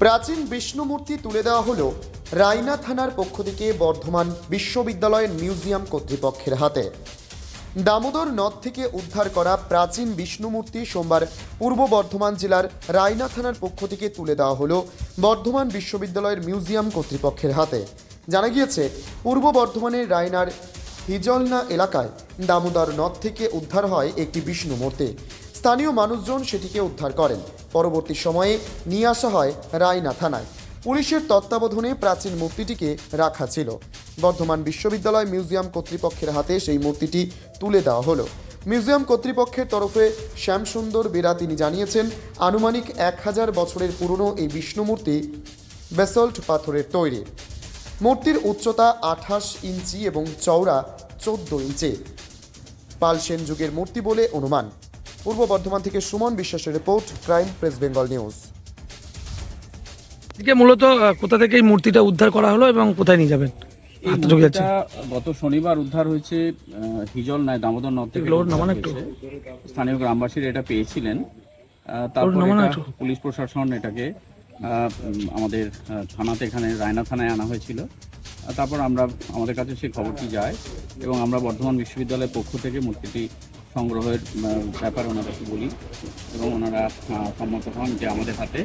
প্রাচীন বিষ্ণু মূর্তি তুলে দেওয়া হলো রায়না থানার পক্ষ থেকে বর্ধমান বিশ্ববিদ্যালয়ের মিউজিয়াম কর্তৃপক্ষের হাতে। দামোদর নদ থেকে উদ্ধার করা প্রাচীন বিষ্ণু মূর্তি সোমবার পূর্ব বর্ধমান জেলার রায়না থানার পক্ষ থেকে তুলে দেওয়া হলো বর্ধমান বিশ্ববিদ্যালয়ের মিউজিয়াম কর্তৃপক্ষের হাতে। জানা গিয়েছে, পূর্ব বর্ধমানের রায়নার হিজলনা এলাকায় দামোদর নদ থেকে উদ্ধার হয় একটি বিষ্ণু মূর্তি স্থানীয় মানুষজন সেটিকে উদ্ধার করেন। পরবর্তী সময়ে নিয়ে আসা হয় রায়না থানায়। পুলিশের তত্ত্বাবধানে প্রাচীন মূর্তিটিকে রাখা ছিল। বর্ধমান বিশ্ববিদ্যালয় মিউজিয়াম কর্তৃপক্ষের হাতে সেই মূর্তিটি তুলে দেওয়া হলো। মিউজিয়াম কর্তৃপক্ষের তরফে শ্যামসুন্দর বেরা তিনি জানিয়েছেন, আনুমানিক এক হাজার বছরের পুরনো এই বিষ্ণু মূর্তি বেসল্ট পাথরের তৈরি। মূর্তির উচ্চতা আঠাশ ইঞ্চি এবং চওড়া চোদ্দ ইঞ্চি। পাল সেন যুগের মূর্তি বলে অনুমান। পূর্ব বর্ধমান থেকে সুমন বিশ্বাসের report crime press Bengal news. আজকে মূলত কোথা থেকে এই মূর্তিটা উদ্ধার করা হলো এবং কোথায় নিয়ে যাবেন? গত শনিবার উদ্ধার হয়েছে হিজল নয় দামোদর নদ থেকে। স্থানীয় গ্রামবাসীরা এটা পেয়েছিলেন। তারপর পুলিশ প্রশাসন এটাকে আহ, আমাদের থানাতে এখানে রায়না থানায় আনা হয়েছিল। তারপর আমরা আমাদের কাছে সেই খবরটি যায় এবং আমরা বর্ধমান বিশ্ববিদ্যালয়ের পক্ষ থেকে মূর্তিটি সংগ্রহের ব্যাপারে ওনাদেরকে বলি এবং ওনারা সম্মত হন যে আমাদের হাতে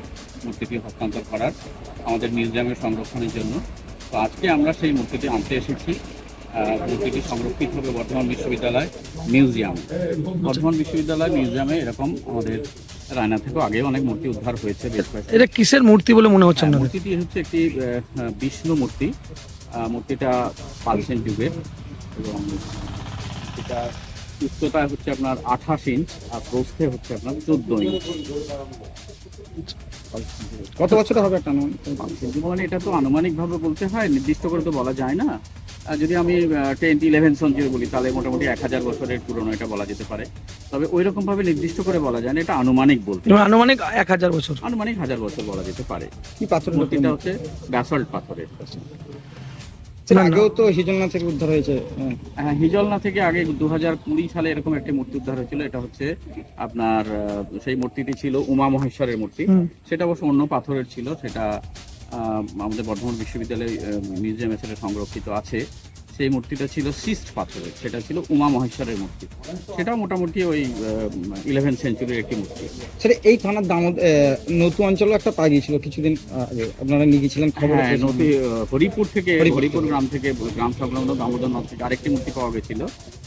মূর্তিটি হস্তান্তর করার আমাদের মিউজিয়ামের সংরক্ষণের জন্য। তো আজকে আমরা সেই মূর্তিটি আনতে এসেছি। মূর্তিটি সংরক্ষিত হবে বর্ধমান বিশ্ববিদ্যালয় মিউজিয়াম। বর্ধমান বিশ্ববিদ্যালয় মিউজিয়ামে এরকম আমাদের রায়না থেকেও আগে অনেক মূর্তি উদ্ধার হয়েছে বেশ কয়েকটি। এটা কিসের মূর্তি বলে মনে হচ্ছে হ্যাঁ, মূর্তিটি হচ্ছে একটি বিষ্ণু মূর্তি। মূর্তিটা পালসেন যুগের। এবং এটা উচ্চতা হচ্ছে আপনার আঠাশ ইঞ্চ আর প্রস্থে হচ্ছে আপনার চোদ্দ ইঞ্চ কত বছর হবে একটা? মানে এটা তো আনুমানিকভাবে বলতে হয় নির্দিষ্ট করে তো বলা যায় না। যদি আমি টেন ইলেভেন সেঞ্চুরি বলি তাহলে মোটামুটি এক হাজার বছরের পুরনো এটা বলা যেতে পারে। তবে ওই রকম ভাবে নির্দিষ্ট করে বলা যায় না এটা আনুমানিক বলতে আনুমানিক এক হাজার বছর। আনুমানিক হাজার বছর বলা যেতে পারে। কি পাথর মূর্তিটা হচ্ছে ব্যাসল্ট পাথরের। আগেও তো হিজলনা থেকে উদ্ধার হয়েছে। হ্যাঁ। হিজলনা থেকে আগে দু হাজার কুড়ি সালে এরকম একটি মূর্তি উদ্ধার হয়েছিল। এটা হচ্ছে আপনার সেই মূর্তিটি ছিল উমা মহেশ্বরের মূর্তি। সেটা অবশ্য অন্য পাথরের ছিল। সেটা আহ, আমাদের বর্ধমান বিশ্ববিদ্যালয় মিউজিয়ামে সেটা সংরক্ষিত আছে। সেই মূর্তিটা ছিল সিস্ট পাথরের সেটা ছিল উমা মহেশ্বরের মূর্তি। সেটাও মোটামুটি ওই ইলেভেন সেঞ্চুরির একটি মূর্তি। সেটা এই থানার দাম নতুন অঞ্চলে একটা পাওয়া গিয়েছিল কিছুদিন আগে। আপনারা নিয়ে গিয়েছিলেন খবর হ্যাঁ হরিপুর থেকে হরিপুর গ্রাম থেকে গ্রাম সংলগ্ন দামোদর নদ থেকে আরেকটি মূর্তি পাওয়া গেছিল।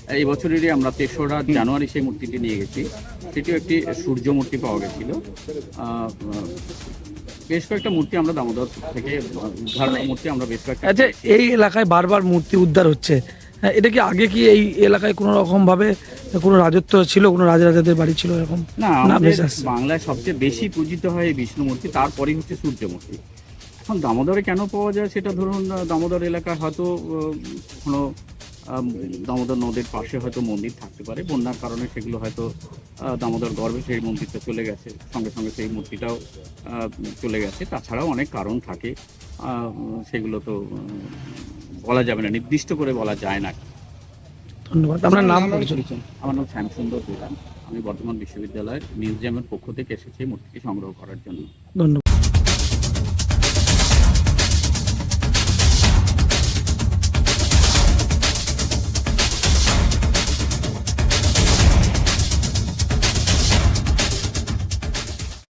এই বছরেরই আমরা তেসরা জানুয়ারি সেই মূর্তিটি নিয়ে গেছি। সেটিও একটি সূর্য মূর্তি পাওয়া গেছিল। বেশ কয়েকটা মূর্তি আমরা দামোদর থেকে উদ্ধার মূর্তি আমরা বেশ কয়েকটা আচ্ছা এই এলাকায় বারবার মূর্তি উদ্ধার হচ্ছে। হ্যাঁ, এটা কি আগে কি এই এলাকায় কোনো রকম ভাবে কোনো রাজত্ব ছিল কোনো রাজারাজাদের বাড়ি ছিল এরকম? না বাংলায় সবচেয়ে বেশি পূজিত হয় এই বিষ্ণু মূর্তি তারপরেই হচ্ছে সূর্য মূর্তি। এখন দামোদরে কেন পাওয়া যায় সেটা ধরুন দামোদর এলাকায় হয়তো কোনো দামোদর নদীর পাশে হয়তো মন্দির থাকতে পারে। বন্যার কারণে সেগুলো হয়তো দামোদর গর্ভে সেই মন্দিরটা চলে গেছে। সঙ্গে সঙ্গে সেই মূর্তিটাও চলে গেছে। তাছাড়াও অনেক কারণ থাকে। আহ, সেগুলো তো বলা যাবে না। নির্দিষ্ট করে বলা যায় না। ধন্যবাদ। আপনার নাম। আমার নাম শ্যামসুন্দর প্রধান। আমি বর্ধমান বিশ্ববিদ্যালয়ের মিউজিয়ামের পক্ষ থেকে এসেছি মূর্তিটি সংগ্রহ করার জন্য। ধন্যবাদ।